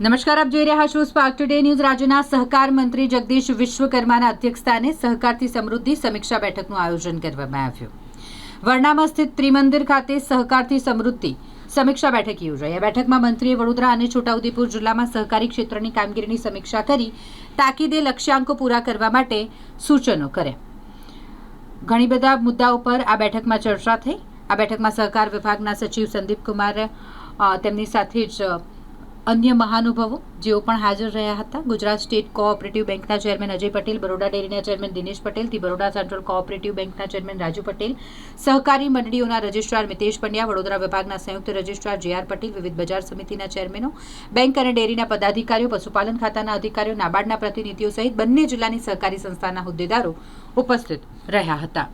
નમસ્કાર, આપ જોઈ રહ્યા છો સ્પાર્ક ટુડે ન્યૂઝ રાજ્યના સહકાર મંત્રી જગદીશ વિશ્વકર્માના અધ્યક્ષસ્થાને સહકારથી સમૃદ્ધિ સમીક્ષા બેઠકનું આયોજન કરવામાં આવ્યું. વરણામાં સ્થિત ત્રિમંદિર ખાતે સહકારથી સમૃદ્ધિ સમીક્ષા બેઠક યોજાઈ. આ બેઠકમાં મંત્રીએ વડોદરા અને છોટાઉદેપુર જિલ્લામાં સહકારી ક્ષેત્રની કામગીરીની સમીક્ષા કરી તાકીદે લક્ષ્યાંકો પૂરા કરવા માટે સૂચનો કર્યા. ઘણી બધા મુદ્દાઓ પર આ બેઠકમાં ચર્ચા થઈ. આ બેઠકમાં સહકાર વિભાગના સચિવ સંદીપ કુમાર તેમની સાથે જ અન્ય મહાનુભાવો જેઓ પણ હાજર રહ્યા હતા. ગુજરાત સ્ટેટ કોઓપરેટિવ બેંકના ચેરમેન અજય પટેલ, બરોડા ડેરીના ચેરમેન દિનેશ પટેલથી બરોડા સેન્ટ્રલ કોઓપરેટિવ બેંકના ચેરમેન રાજુ પટેલ, સહકારી મંડળીઓના રજિસ્ટ્રાર મિતેશ પંડ્યા, વડોદરા વિભાગના સંયુક્ત રજિસ્ટ્રાર જે આર પટેલ, વિવિધ બજાર સમિતિના ચેરમેનો, બેંક અને ડેરીના પદાધિકારીઓ, પશુપાલન ખાતાના અધિકારીઓ, નાબાર્ડના પ્રતિનિધિઓ સહિત બંને જિલ્લાની સહકારી સંસ્થાના હોદ્દેદારો ઉપસ્થિત રહ્યા હતા.